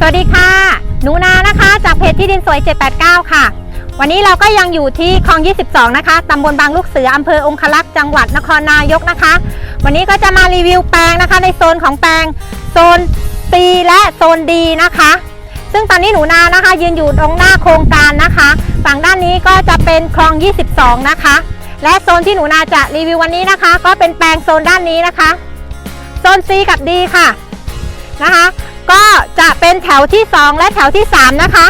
สวัสดีค่ะ หนูนานะคะ จากเพจที่ดินสวย 789 ค่ะ วันนี้เราก็ยังอยู่ที่คลอง 22 นะคะ ตำบลบางลูกเสือ อำเภอองคลักษ์ จังหวัดนครนายกนะคะ วันนี้ก็จะมารีวิวแปลงนะคะ ในโซนของแปลง โซน C และโซน D นะคะ ซึ่งตอนนี้หนูนานะคะ ยืนอยู่ตรงหน้าโครงการนะคะ ฝั่งด้านนี้ก็จะเป็นคลอง 22 นะคะ และโซนที่หนูนาจะรีวิววันนี้นะคะ ก็เป็นแปลงโซนด้านนี้นะคะ โซน C กับ D ค่ะนะคะ ก็จะเป็นแถวที่ 2 และแถวที่ 3 นะคะ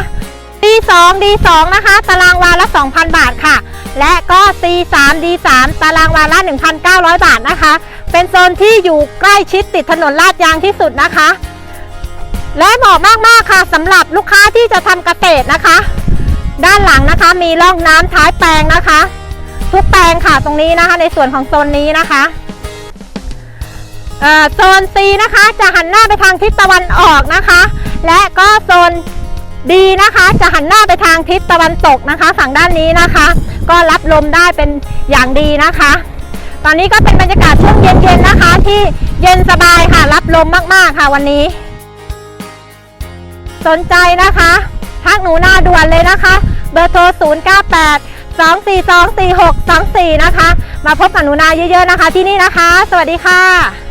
D2 D2 นะคะ ตารางวาละ 2,000 บาทค่ะ และก็ C3 D3 ตารางวาละ 1,900 บาทนะคะ เป็นโซนที่อยู่ใกล้ชิดติดถนนลาดยางที่สุดนะคะ และเหมาะมากๆค่ะสำหรับลูกค้าที่จะทำเกษตรนะคะ ด้านหลังนะคะมีร่องน้ำท้ายแปลงนะคะ ทุกแปลงค่ะตรงนี้นะคะ ในส่วนของโซนนี้นะคะ โซน C นะคะจะหันหน้าไปทางทิศตะวันออกนะคะ และก็โซน D นะคะ จะหันหน้าไปทางทิศตะวันตกนะคะ ฝั่งด้านนี้นะคะ ก็รับลมได้เป็นอย่างดีนะคะ ตอนนี้ก็เป็นบรรยากาศช่วงเย็นๆนะคะ ที่เย็นสบายค่ะรับลมมากๆค่ะวันนี้ สนใจนะคะทักหนูหน้าด่วนเลยนะคะ เบอร์โทร 098 242 4624 นะคะ มาพบกับหนูนาเยอะๆนะคะที่นี่นะคะ สวัสดีค่ะ